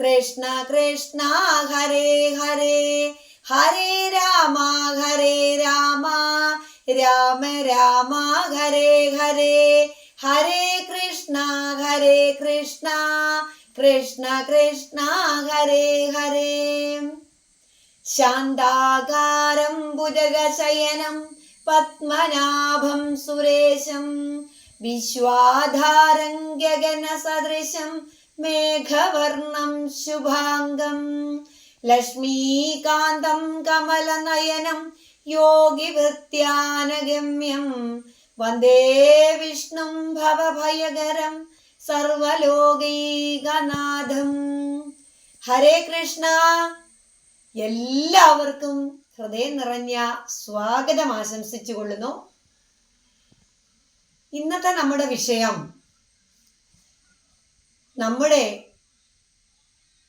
കൃഷ്ണ കൃഷ്ണ ഹരേ ഹരേ. ഹരേ രാമ ഹരേ രാമ. രാമ രാമ ഹരേ ഹരേ. ഹരേ കൃഷ്ണ ഹരേ കൃഷ്ണ. കൃഷ്ണ കൃഷ്ണ ഹരേ ഹരേ. ശാന്താകാരം ഭുജഗശയനം പത്മനാഭം സുരേശം വിശ്വാധാരം ഗഗനസദൃശം മേഘവർണം ശുഭാംഗം. ലക്ഷ്മീകാന്തം കമലനയനം യോഗി യോഗിവൃത്യാനഗമ്യം. വന്ദേ വിഷ്ണും ഭവഭയകരം സർവലോകൈകനാഥം. ഹരേ കൃഷ്ണ. എല്ലാവർക്കും ഹൃദയം നിറഞ്ഞ സ്വാഗതം ആശംസിച്ചു കൊള്ളുന്നു ഇന്നത്തെ നമ്മുടെ വിഷയം നമ്മുടെ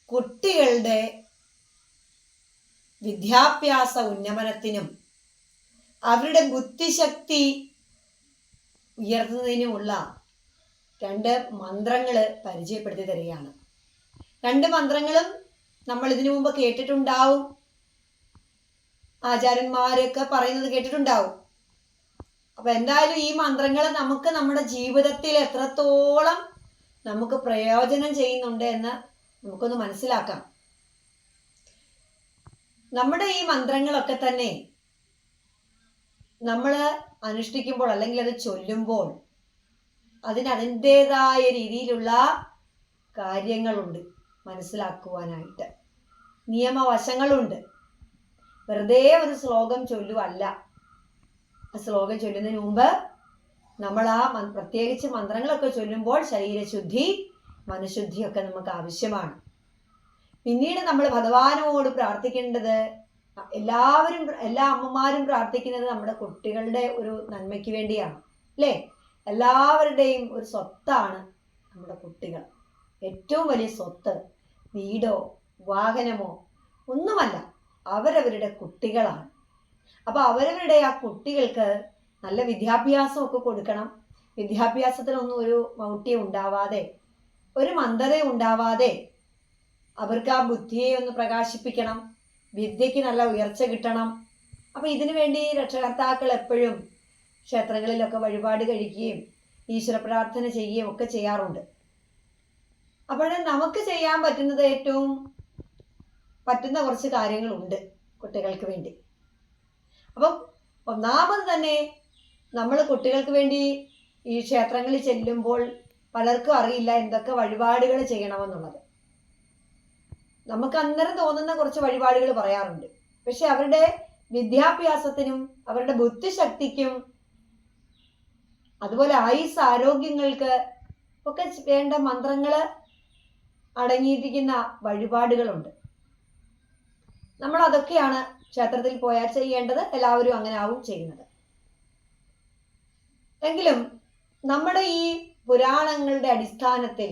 കുട്ടികളുടെ വിദ്യാഭ്യാസ ഉന്നമനത്തിനും അവരുടെ ബുദ്ധിശക്തി ഉയർത്തുന്നതിനുമുള്ള രണ്ട് മന്ത്രങ്ങൾ പരിചയപ്പെടുത്തി തരികയാണ്. രണ്ട് മന്ത്രങ്ങളും നമ്മൾ ഇതിനു മുമ്പ് കേട്ടിട്ടുണ്ടാവും. ആചാര്യന്മാരൊക്കെ പറയുന്നത് കേട്ടിട്ടുണ്ടാവും. അപ്പൊ എന്തായാലും ഈ മന്ത്രങ്ങൾ നമുക്ക് നമ്മുടെ ജീവിതത്തിൽ എത്രത്തോളം നമുക്ക് പ്രയോജനം ചെയ്യുന്നുണ്ട് എന്ന് നമുക്കൊന്ന് മനസ്സിലാക്കാം. നമ്മുടെ ഈ മന്ത്രങ്ങളൊക്കെ തന്നെ നമ്മൾ അനുഷ്ഠിക്കുമ്പോൾ അല്ലെങ്കിൽ അത് ചൊല്ലുമ്പോൾ അതിന് അതിന്റെതായ രീതിയിലുള്ള കാര്യങ്ങളുണ്ട് മനസ്സിലാക്കുവാനായിട്ട്. നിയമവശങ്ങളുണ്ട്. വെറുതെ ഒരു ശ്ലോകം ചൊല്ലുവല്ല. ആ ശ്ലോകം ചൊല്ലുന്നതിന് മുമ്പ് നമ്മൾ ആ പ്രത്യേകിച്ച് മന്ത്രങ്ങളൊക്കെ ചൊല്ലുമ്പോൾ ശരീരശുദ്ധി മനഃശുദ്ധിയൊക്കെ നമുക്ക് ആവശ്യമാണ്. പിന്നീട് നമ്മൾ ഭഗവാനോട് പ്രാർത്ഥിക്കേണ്ടത് എല്ലാവരും എല്ലാ അമ്മമാരും പ്രാർത്ഥിക്കുന്നത് നമ്മുടെ കുട്ടികളുടെ ഒരു നന്മയ്ക്ക് വേണ്ടിയാണ് അല്ലേ? എല്ലാവരുടെയും ഒരു സ്വത്താണ് നമ്മുടെ കുട്ടികൾ. ഏറ്റവും വലിയ സ്വത്ത് വീടോ വാഹനമോ ഒന്നുമല്ല അവരവരുടെ കുട്ടികളാണ്. അപ്പോൾ അവരവരുടെ ആ കുട്ടികൾക്ക് നല്ല വിദ്യാഭ്യാസമൊക്കെ കൊടുക്കണം. വിദ്യാഭ്യാസത്തിനൊന്നും ഒരു മൗട്ടി ഉണ്ടാവാതെ ഒരു മന്ദത ഉണ്ടാവാതെ അവർക്ക് ആ ബുദ്ധിയെ ഒന്ന് പ്രകാശിപ്പിക്കണം. വിദ്യയ്ക്ക് നല്ല ഉയർച്ച കിട്ടണം. അപ്പം ഇതിനു വേണ്ടി രക്ഷകർത്താക്കൾ എപ്പോഴും ക്ഷേത്രങ്ങളിലൊക്കെ വഴിപാട് കഴിക്കുകയും ഈശ്വര പ്രാർത്ഥന ചെയ്യുകയും ഒക്കെ ചെയ്യാറുണ്ട്. അപ്പോൾ നമുക്ക് ചെയ്യാൻ പറ്റുന്നത് ഏറ്റവും പറ്റുന്ന കുറച്ച് കാര്യങ്ങളുണ്ട് കുട്ടികൾക്ക് വേണ്ടി. അപ്പം ഒന്നാമത് തന്നെ നമ്മൾ കുട്ടികൾക്ക് വേണ്ടി ഈ ക്ഷേത്രങ്ങളിൽ ചെല്ലുമ്പോൾ പലർക്കും അറിയില്ല എന്തൊക്കെ വഴിപാടുകൾ ചെയ്യണമെന്നുള്ളത്. നമുക്ക് അന്നേരം തോന്നുന്ന കുറച്ച് വഴിപാടുകൾ പറയാറുണ്ട്. പക്ഷെ അവരുടെ വിദ്യാഭ്യാസത്തിനും അവരുടെ ബുദ്ധിശക്തിക്കും അതുപോലെ ആയുസ് ആരോഗ്യങ്ങൾക്ക് ഒക്കെ വേണ്ട മന്ത്രങ്ങൾ അടങ്ങിയിരിക്കുന്ന വഴിപാടുകളുണ്ട്. നമ്മൾ അതൊക്കെയാണ് ക്ഷേത്രത്തിൽ പോയാൽ ചെയ്യേണ്ടത്. എല്ലാവരും അങ്ങനെ ആവും ചെയ്യുന്നത്. എങ്കിലും നമ്മുടെ ഈ പുരാണങ്ങളുടെ അടിസ്ഥാനത്തിൽ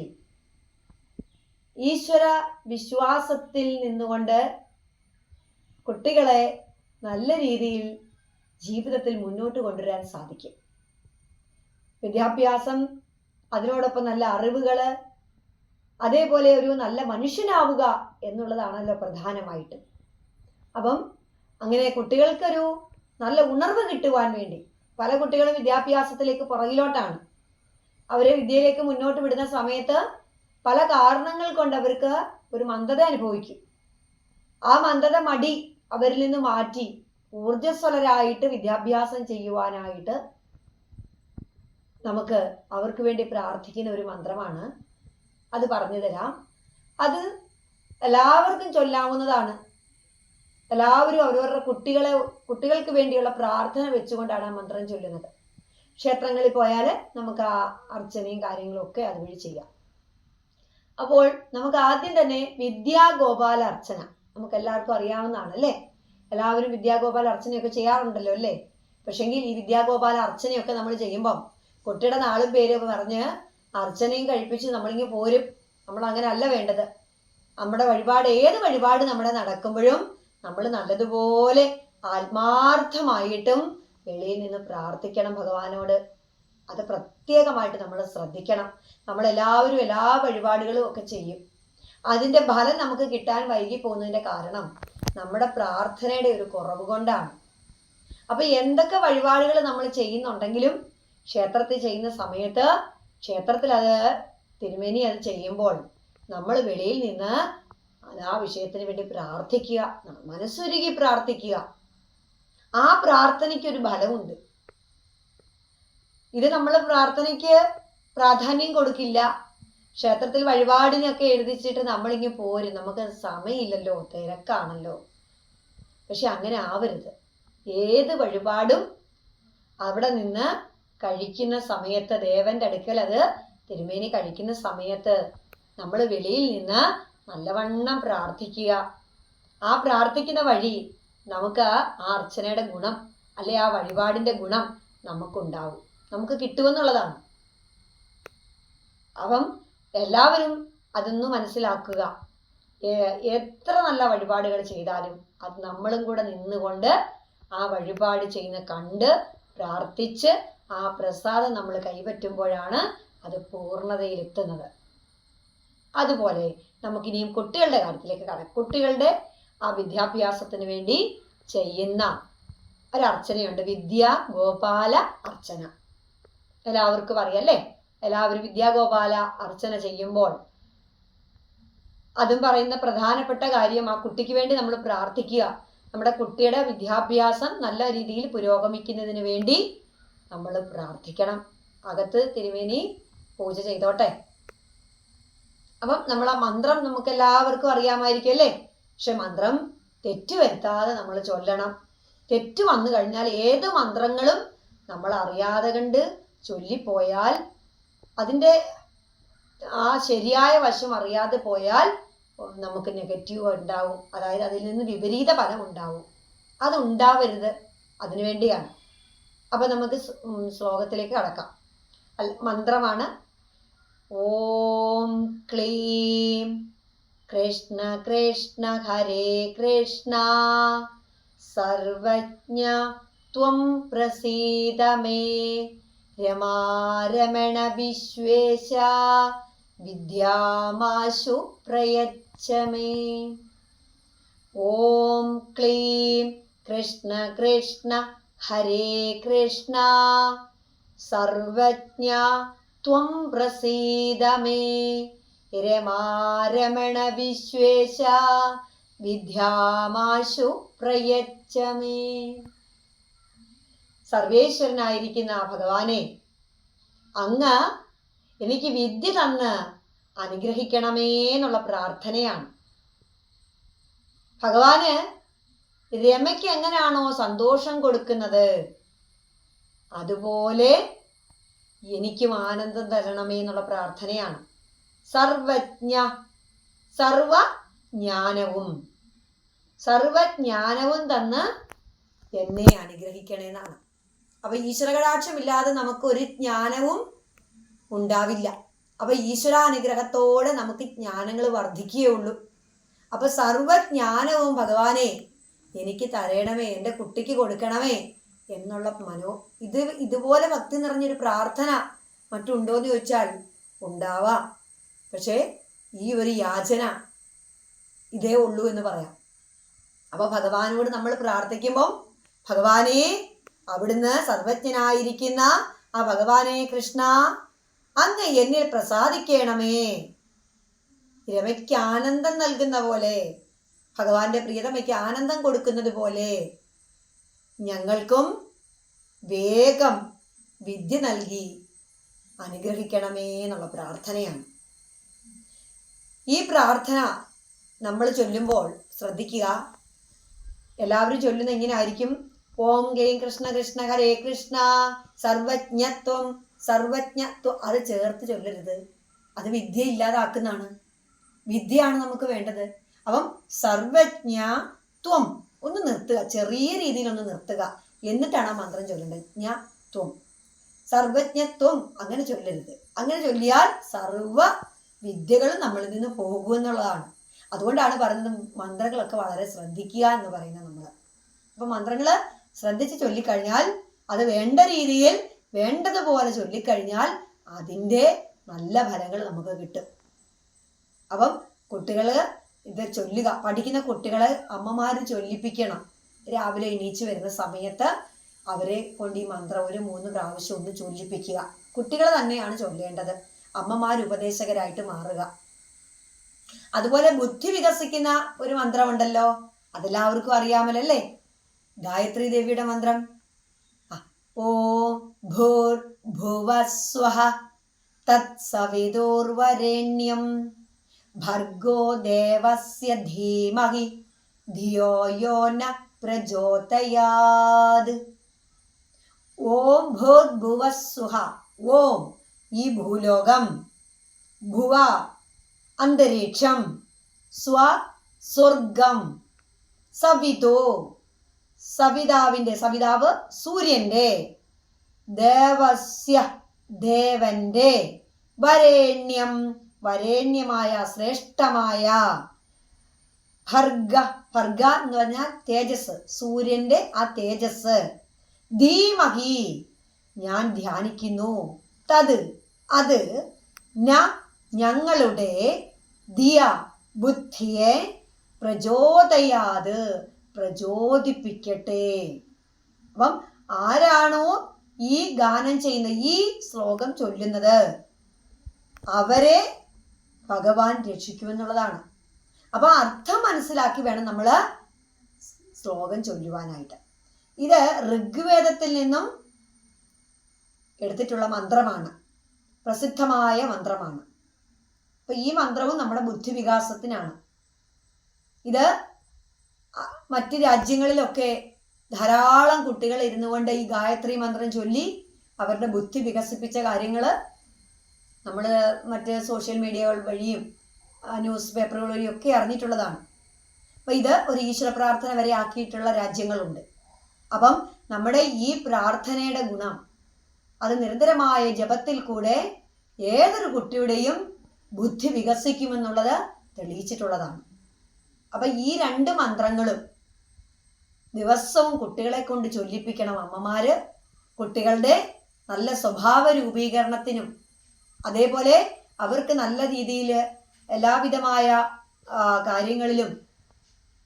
ഈശ്വര വിശ്വാസത്തിൽ നിന്നുകൊണ്ട് കുട്ടികളെ നല്ല രീതിയിൽ ജീവിതത്തിൽ മുന്നോട്ട് കൊണ്ടുവരാൻ സാധിക്കും. വിദ്യാഭ്യാസം അതിനോടൊപ്പം നല്ല അറിവുകൾ അതേപോലെ ഒരു നല്ല മനുഷ്യനാവുക എന്നുള്ളതാണല്ലോ പ്രധാനമായിട്ടും. അപ്പം അങ്ങനെ കുട്ടികൾക്കൊരു നല്ല ഉണർവ് കിട്ടുവാൻ വേണ്ടി പല കുട്ടികളും വിദ്യാഭ്യാസത്തിലേക്ക് പുറകിലോട്ടാണ്. അവരെ വിദ്യയിലേക്ക് മുന്നോട്ട് വിടുന്ന സമയത്ത് പല കാരണങ്ങൾ കൊണ്ട് അവർക്ക് ഒരു മന്ദത അനുഭവിക്കും. ആ മന്ദത മടി അവരിൽ നിന്ന് മാറ്റി ഊർജസ്വലരായിട്ട് വിദ്യാഭ്യാസം ചെയ്യുവാനായിട്ട് നമുക്ക് അവർക്ക് വേണ്ടി പ്രാർത്ഥിക്കുന്ന ഒരു മന്ത്രമാണ് അത് പറഞ്ഞു തരാം. അത് എല്ലാവർക്കും ചൊല്ലാവുന്നതാണ്. എല്ലാവരും അവരവരുടെ കുട്ടികളെ കുട്ടികൾക്ക് വേണ്ടിയുള്ള പ്രാർത്ഥന വെച്ചുകൊണ്ടാണ് ആ മന്ത്രം ചൊല്ലുന്നത്. ക്ഷേത്രങ്ങളിൽ പോയാൽ നമുക്ക് ആ അർച്ചനയും കാര്യങ്ങളും ഒക്കെ അതുവഴി ചെയ്യാം. അപ്പോൾ നമുക്ക് ആദ്യം തന്നെ വിദ്യാഗോപാല അർച്ചന. നമുക്ക് എല്ലാവർക്കും അറിയാവുന്നതാണ് അല്ലേ? എല്ലാവരും വിദ്യാഗോപാല അർച്ചനയൊക്കെ ചെയ്യാറുണ്ടല്ലോ അല്ലേ? പക്ഷെങ്കിൽ ഈ വിദ്യാഗോപാല അർച്ചനയൊക്കെ നമ്മൾ ചെയ്യുമ്പം കുട്ടിയുടെ നാളും പേര് പറഞ്ഞ് അർച്ചനയും കഴിപ്പിച്ച് നമ്മളിങ്ങ് പോരും. നമ്മൾ അങ്ങനെ അല്ല വേണ്ടത്. നമ്മുടെ വഴിപാട് ഏത് വഴിപാട് നമ്മുടെ നടക്കുമ്പോഴും നമ്മൾ നല്ലതുപോലെ ആത്മാർത്ഥമായിട്ടും വെളിയിൽ നിന്ന് പ്രാർത്ഥിക്കണം ഭഗവാനോട്. അത് പ്രത്യേകമായിട്ട് നമ്മൾ ശ്രദ്ധിക്കണം. നമ്മളെല്ലാവരും എല്ലാ വഴിപാടുകളും ഒക്കെ ചെയ്യും. അതിന്റെ ഫലം നമുക്ക് കിട്ടാൻ വൈകി പോകുന്നതിന്റെ കാരണം നമ്മുടെ പ്രാർത്ഥനയുടെ ഒരു കുറവ് കൊണ്ടാണ്. അപ്പൊ എന്തൊക്കെ വഴിപാടുകൾ നമ്മൾ ചെയ്യുന്നുണ്ടെങ്കിലും ക്ഷേത്രത്തിൽ ചെയ്യുന്ന സമയത്ത് ക്ഷേത്രത്തിൽ അത് തിരുമേനി അത് ചെയ്യുമ്പോൾ നമ്മൾ വെളിയിൽ നിന്ന് ആ വിഷയത്തിന് വേണ്ടി പ്രാർത്ഥിക്കുക മനസ്സൊരുകി പ്രാർത്ഥിക്കുക. ആ പ്രാർത്ഥനയ്ക്ക് ഒരു ഫലമുണ്ട്. ഇത് നമ്മൾ പ്രാർത്ഥനയ്ക്ക് പ്രാധാന്യം കൊടുക്കില്ല. ക്ഷേത്രത്തിൽ വഴിപാടിനൊക്കെ എഴുതിച്ചിട്ട് നമ്മളിങ്ങ് പോരും. നമുക്ക് സമയമില്ലല്ലോ തിരക്കാണല്ലോ. പക്ഷെ അങ്ങനെ ആവരുത്. ഏത് വഴിപാടും അവിടെ നിന്ന് കഴിക്കുന്ന സമയത്ത് ദേവന്റെ അടുക്കൽ അത് തിരുമേനി കഴിക്കുന്ന സമയത്ത് നമ്മൾ വെളിയിൽ നിന്ന് നല്ലവണ്ണം പ്രാർത്ഥിക്കുക. ആ പ്രാർത്ഥിക്കുന്ന വഴി നമുക്ക് ആ അർച്ചനയുടെ ഗുണം അല്ലെ ആ വഴിപാടിന്റെ ഗുണം നമുക്കുണ്ടാവും. നമുക്ക് കിട്ടുമെന്നുള്ളതാണ്. അപ്പം എല്ലാവരും അതൊന്ന് മനസ്സിലാക്കുക. എത്ര നല്ല വഴിപാടുകൾ ചെയ്താലും അത് നമ്മളും കൂടെ നിന്നുകൊണ്ട് ആ വഴിപാട് ചെയ്യുന്ന കണ്ട് പ്രാർത്ഥിച്ച് ആ പ്രസാദം നമ്മൾ കൈപ്പറ്റുമ്പോഴാണ് അത് പൂർണതയിലെത്തുന്നത്. അതുപോലെ നമുക്കിനിയും കുട്ടികളുടെ കാര്യത്തിലേക്ക് കടക്കാം കുട്ടികളുടെ ആ വിദ്യാഭ്യാസത്തിന് വേണ്ടി ചെയ്യുന്ന ഒരർച്ചനയുണ്ട്. വിദ്യ ഗോപാല അർച്ചന. എല്ലാവർക്കും അറിയാം അല്ലേ? എല്ലാവരും വിദ്യാഗോപാല അർച്ചന ചെയ്യുമ്പോൾ അതും പറയുന്ന പ്രധാനപ്പെട്ട കാര്യം ആ കുട്ടിക്ക് വേണ്ടി നമ്മൾ പ്രാർത്ഥിക്കുക. നമ്മുടെ കുട്ടിയുടെ വിദ്യാഭ്യാസം നല്ല രീതിയിൽ പുരോഗമിക്കുന്നതിന് വേണ്ടി നമ്മൾ പ്രാർത്ഥിക്കണം. അകത്ത് തിരുമേനി പൂജ ചെയ്തോട്ടെ. അപ്പം നമ്മൾ ആ മന്ത്രം നമുക്ക് എല്ലാവർക്കും അറിയാമായിരിക്കും അല്ലേ? പക്ഷെ മന്ത്രം തെറ്റ് വരുത്താതെ നമ്മൾ ചൊല്ലണം. തെറ്റ് വന്നു കഴിഞ്ഞാൽ ഏത് മന്ത്രങ്ങളും നമ്മൾ അറിയാതെ കണ്ട് ചൊല്ലിപ്പോയാൽ അതിന്റെ ആ ശരിയായ വശം അറിയാതെ പോയാൽ നമുക്ക് നെഗറ്റീവ് ഉണ്ടാവും. അതായത് അതിൽ നിന്ന് വിപരീത ഫലം ഉണ്ടാവും. അത് ഉണ്ടാവരുത് അതിനു വേണ്ടിയാണ്. അപ്പൊ നമുക്ക് ശ്ലോകത്തിലേക്ക് കടക്കാം. മന്ത്രമാണ് ഓം ക്ലീം. കൃഷ്ണ കൃഷ്ണ ഹരേ കൃഷ്ണ. സർവജ്ഞ ത്വം പ്രസീദ മേ. രമാരമണ വിശ്വേശ വിദ്യാമാശു പ്രയച്ഛ മേ. ഓം ക്ലീം. കൃഷ്ണ കൃഷ്ണ ഹരേ കൃഷ്ണ. ത്വം പ്രസീദ മേ. രമാരമണ വിശ്വേശ. വിദ്യാമാശു പ്രയച്ചമേ സർവേശ്വരനായിരിക്കുന്ന ഭഗവാനെ അങ്ങ് എനിക്ക് വിദ്യ തന്ന് അനുഗ്രഹിക്കണമേ എന്നുള്ള പ്രാർത്ഥനയാണ്. ഭഗവാന് രമയ്ക്ക് എങ്ങനെയാണോ സന്തോഷം കൊടുക്കുന്നത്? അതുപോലെ എനിക്കും ആനന്ദം തരണമേ എന്നുള്ള പ്രാർത്ഥനയാണ്. സർവജ്ഞ സർവ ജ്ഞാനവും സർവജ്ഞാനവും തന്ന് എന്നെ അനുഗ്രഹിക്കണേന്നാണ്. അപ്പൊ ഈശ്വരകടാക്ഷമില്ലാതെ നമുക്ക് ഒരു ജ്ഞാനവും ഉണ്ടാവില്ല. അപ്പൊ ഈശ്വരാനുഗ്രഹത്തോടെ നമുക്ക് ജ്ഞാനങ്ങൾ വർദ്ധിക്കുകയുള്ളൂ. അപ്പൊ സർവജ്ഞാനവും ഭഗവാനെ എനിക്ക് തരയണമേ എന്റെ കുട്ടിക്ക് കൊടുക്കണമേ എന്നുള്ള മനോ ഇത് ഇതുപോലെ ഭക്തി നിറഞ്ഞൊരു പ്രാർത്ഥന മറ്റുണ്ടോ എന്ന് ചോദിച്ചാൽ ഉണ്ടാവാം. പക്ഷേ ഈ ഒരു യാചന ഇതേ ഉള്ളൂ എന്ന് പറയാം. അപ്പൊ ഭഗവാനോട് നമ്മൾ പ്രാർത്ഥിക്കുമ്പോൾ ഭഗവാനെ അവിടുന്ന് സർവജ്ഞനായിരിക്കുന്ന ആ ഭഗവാനെ കൃഷ്ണ അങ്ങ് എന്നിൽ പ്രസാദിക്കണമേ. രമയ്ക്ക് ആനന്ദം നൽകുന്ന പോലെ ഭഗവാന്റെ പ്രിയതമയ്ക്ക് ആനന്ദം കൊടുക്കുന്നത് പോലെ ഞങ്ങൾക്കും വേഗം വിദ്യ നൽകി അനുഗ്രഹിക്കണമേ എന്നുള്ള പ്രാർത്ഥനയാണ്. ഈ പ്രാർത്ഥന നമ്മൾ ചൊല്ലുമ്പോൾ ശ്രദ്ധിക്കുക. എല്ലാവരും ചൊല്ലുന്ന ഇങ്ങനെ ആയിരിക്കും ഓം ഗെയിം കൃഷ്ണ കൃഷ്ണ ഹരേ കൃഷ്ണ. സർവജ്ഞത്വം സർവജ്ഞത്വം. അത് ചേർത്ത് ചൊല്ലരുത്. അത് വിദ്യ ഇല്ലാതാക്കുന്നതാണ് വിദ്യയാണ് നമുക്ക് വേണ്ടത്. അപ്പം സർവജ്ഞ ത്വം ഒന്ന് നിർത്തുക. ചെറിയ രീതിയിൽ ഒന്ന് നിർത്തുക. എന്നിട്ടാണ് ആ മന്ത്രം ചൊല്ലേണ്ടത്. ഞാൻ ത്വം സർവജ്ഞത്വം. അങ്ങനെ ചൊല്ലരുത്. അങ്ങനെ ചൊല്ലിയാൽ സർവ വിദ്യകളും നമ്മളിൽ നിന്ന് പോകുമെന്നുള്ളതാണ് അതുകൊണ്ടാണ് പറയുന്നത് മന്ത്രങ്ങളൊക്കെ വളരെ ശ്രദ്ധിക്കുക എന്ന് പറയുന്നത് നമ്മൾ അപ്പൊ മന്ത്രങ്ങൾ ശ്രദ്ധിച്ച് ചൊല്ലിക്കഴിഞ്ഞാൽ അത് വേണ്ട രീതിയിൽ വേണ്ടതുപോലെ ചൊല്ലിക്കഴിഞ്ഞാൽ അതിന്റെ നല്ല ഫലങ്ങൾ നമുക്ക് കിട്ടും. അപ്പം കുട്ടികൾ ഇത് ചൊല്ലുക. പഠിക്കുന്ന കുട്ടികളെ അമ്മമാര് ചൊല്ലിപ്പിക്കണം. രാവിലെ എണീച്ച് വരുന്ന സമയത്ത് അവരെ കൊണ്ട് ഈ മന്ത്രം ഒരു മൂന്ന് പ്രാവശ്യം ഒന്ന് ചൊല്ലിപ്പിക്കുക. കുട്ടികൾ തന്നെയാണ് ചൊല്ലേണ്ടത്. അമ്മമാർ ഉപദേശകരായിട്ട് മാറുക. അതുപോലെ ബുദ്ധി വികസിക്കുന്ന ഒരു മന്ത്രമുണ്ടല്ലോ. അതെല്ലാവർക്കും അറിയാമല്ലേ ഗായത്രി ദേവിയുടെ മന്ത്രം. ഓം ഭൂർ ഭുവസ്വഹ തത്സവിതുർവരേണ്യം. ഭർഗോ ദേവസ്യ ധീമഹി ധിയോ യോ ന പ്രചോദയാത് ഓം ഭൂർഭുവസ്സുഹ ഓം ഈ ഭൂലോകം ഭുവ അന്തരീക്ഷം സ്വ സ്വർഗം സവിതോ സവിതാവിന്റെ സവിതാവ് സൂര്യന്റെ ദേവസ്യ ദേവന്റെ വരേണ്യം വരേണ്യമായ ശ്രേഷ്ഠമായ ഭർഗ ഭർഗ എന്ന് പറഞ്ഞാൽ തേജസ്. സൂര്യന്റെ ആ തേജസ്. ധീമഹി. ഞാൻ ധ്യാനിക്കുന്നു. തത്. അത് ന ഞങ്ങളുടെ ദിയ ബുദ്ധിയെ പ്രചോദയാത്. പ്രചോദിപ്പിക്കട്ടെ. അപ്പം ആരാണോ ഈ ഗാനം ചെയ്യുന്ന ഈ ശ്ലോകം ചൊല്ലുന്നത്? അവരെ ഭഗവാൻ രക്ഷിക്കുമെന്നുള്ളതാണ്. അപ്പൊ അർത്ഥം മനസ്സിലാക്കി വേണം നമ്മൾ ശ്ലോകം ചൊല്ലുവാനായിട്ട്. ഇത് ഋഗ്വേദത്തിൽ നിന്നും എടുത്തിട്ടുള്ള മന്ത്രമാണ്. പ്രസിദ്ധമായ മന്ത്രമാണ്. അപ്പൊ ഈ മന്ത്രവും നമ്മുടെ ബുദ്ധിവികാസത്തിനാണ്. ഇത് മറ്റ് രാജ്യങ്ങളിലൊക്കെ ധാരാളം കുട്ടികൾ ഇരുന്നു കൊണ്ട് ഈ ഗായത്രി മന്ത്രം ചൊല്ലി അവരുടെ ബുദ്ധി വികസിപ്പിച്ച കാര്യങ്ങൾ നമ്മൾ മറ്റ് സോഷ്യൽ മീഡിയകൾ വഴിയും ന്യൂസ് പേപ്പറുകൾ വഴിയും ഒക്കെ അറിഞ്ഞിട്ടുള്ളതാണ്. അപ്പം ഇത് ഒരു ഈശ്വര പ്രാർത്ഥന വരെ ആക്കിയിട്ടുള്ള രാജ്യങ്ങളുണ്ട്. അപ്പം നമ്മുടെ ഈ പ്രാർത്ഥനയുടെ ഗുണം അത് നിരന്തരമായ ജപത്തിൽ കൂടെ ഏതൊരു കുട്ടിയുടെയും ബുദ്ധി വികസിക്കുമെന്നുള്ളത് തെളിയിച്ചിട്ടുള്ളതാണ്. അപ്പം ഈ രണ്ട് മന്ത്രങ്ങളും ദിവസവും കുട്ടികളെ കൊണ്ട് ചൊല്ലിപ്പിക്കണം അമ്മമാര്. കുട്ടികളുടെ നല്ല സ്വഭാവ രൂപീകരണത്തിനും അതേപോലെ അവർക്ക് നല്ല രീതിയിൽ എല്ലാവിധമായ കാര്യങ്ങളിലും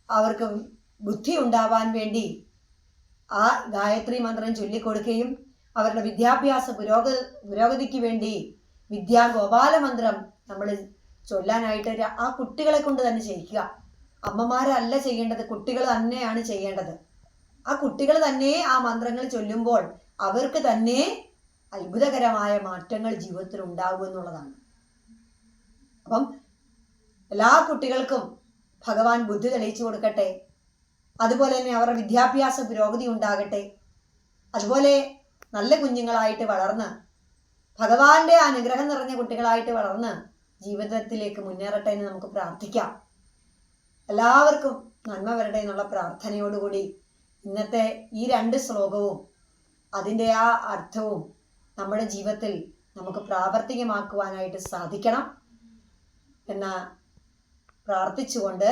അവർക്ക് ബുദ്ധി ഉണ്ടാവാൻ വേണ്ടി ആ ഗായത്രി മന്ത്രം ചൊല്ലിക്കൊടുക്കുകയും അവരുടെ വിദ്യാഭ്യാസ പുരോഗ പുരോഗതിക്ക് വേണ്ടി വിദ്യാ ഗോപാല മന്ത്രം നമ്മൾ ചൊല്ലാനായിട്ട് ആ കുട്ടികളെ കൊണ്ട് തന്നെ ചെയ്യിക്കുക. അമ്മമാരല്ല ചെയ്യേണ്ടത് കുട്ടികൾ തന്നെയാണ് ചെയ്യേണ്ടത്. ആ കുട്ടികൾ തന്നെ ആ മന്ത്രങ്ങൾ ചൊല്ലുമ്പോൾ അവർക്ക് തന്നെ അത്ഭുതകരമായ മാറ്റങ്ങൾ ജീവിതത്തിൽ ഉണ്ടാകും എന്നുള്ളതാണ്. അപ്പം എല്ലാ കുട്ടികൾക്കും ഭഗവാൻ ബുദ്ധി തെളിയിച്ചു കൊടുക്കട്ടെ. അതുപോലെ തന്നെ അവരുടെ വിദ്യാഭ്യാസ പുരോഗതി ഉണ്ടാകട്ടെ. അതുപോലെ നല്ല കുഞ്ഞുങ്ങളായിട്ട് വളർന്ന് ഭഗവാന്റെ അനുഗ്രഹം നിറഞ്ഞ കുട്ടികളായിട്ട് വളർന്ന് ജീവിതത്തിലേക്ക് മുന്നേറട്ടെ എന്ന് നമുക്ക് പ്രാർത്ഥിക്കാം. എല്ലാവർക്കും നന്മ വരട്ടെ എന്നുള്ള പ്രാർത്ഥനയോടുകൂടി ഇന്നത്തെ ഈ രണ്ട് ശ്ലോകവും അതിന്റെ ആ അർത്ഥവും നമ്മുടെ ജീവിതത്തിൽ നമുക്ക് പ്രാവർത്തികമാക്കുവാനായിട്ട് സാധിക്കണം എന്ന പ്രാർത്ഥിച്ചുകൊണ്ട്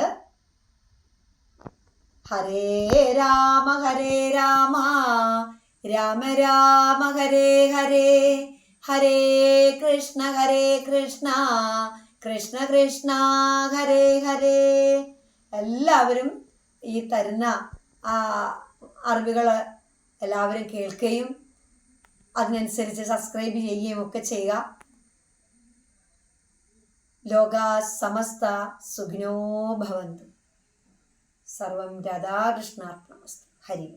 ഹരേ രാമ ഹരേ രാമ രാമ രാമ ഹരേ ഹരേ ഹരേ കൃഷ്ണ ഹരേ കൃഷ്ണ കൃഷ്ണ കൃഷ്ണ ഹരേ ഹരേ. എല്ലാവരും ഈ തരുന്ന അറിവുകൾ എല്ലാവരും കേൾക്കുകയും അതിനനുസരിച്ച് സബ്സ്ക്രൈബ് ചെയ്യുകയും ഒക്കെ ചെയ്യുക ലോക സമസ്ത സുഖിനോ ഭവന്തു സർവം രാധാകൃഷ്ണാർത്ഥമസ്തു ഹരി.